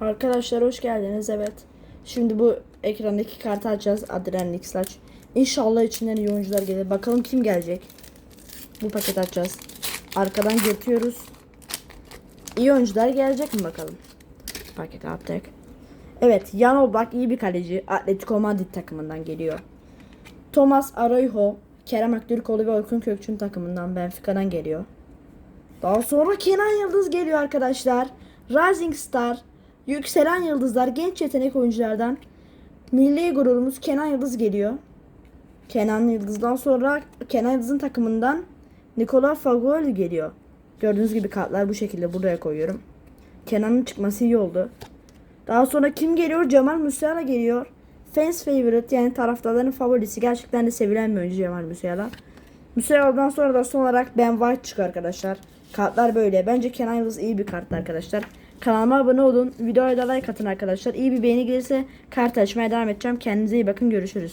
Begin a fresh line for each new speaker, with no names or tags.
Arkadaşlar hoş geldiniz. Evet. Şimdi bu ekrandaki kartı açacağız. Adren Nixlaç. İnşallah içinden iyi oyuncular gelir. Bakalım kim gelecek. Bu paketi açacağız. Arkadan getiriyoruz. İyi oyuncular gelecek mi bakalım. Paketi attık. Evet. Jan Oblak iyi bir kaleci. Atletico Madrid takımından geliyor. Thomas Araujo, Kerem Aktürkoğlu ve Orkun Kökçü'nün takımından Benfica'dan geliyor. Daha sonra Kenan Yıldız geliyor arkadaşlar. Rising Star, yükselen yıldızlar, genç yetenek oyunculardan milli gururumuz Kenan Yıldız geliyor. Kenan Yıldız'dan sonra Kenan Yıldız'ın takımından Nikola Fagioli geliyor. Gördüğünüz gibi kartlar bu şekilde buraya koyuyorum. Kenan'ın çıkması iyi oldu. Daha sonra kim geliyor? Cemal Musiala geliyor. Fans favorite yani taraftarların favorisi. Gerçekten de sevilen bir oyuncu Cemal Musiala. Musiala'dan sonra da son olarak Ben White çıkıyor arkadaşlar. Kartlar böyle. Bence Kenan Yıldız iyi bir karttı arkadaşlar. Kanalıma abone olun. Videoya da like atın arkadaşlar. İyi bir beğeni gelirse kart açmaya devam edeceğim. Kendinize iyi bakın. Görüşürüz.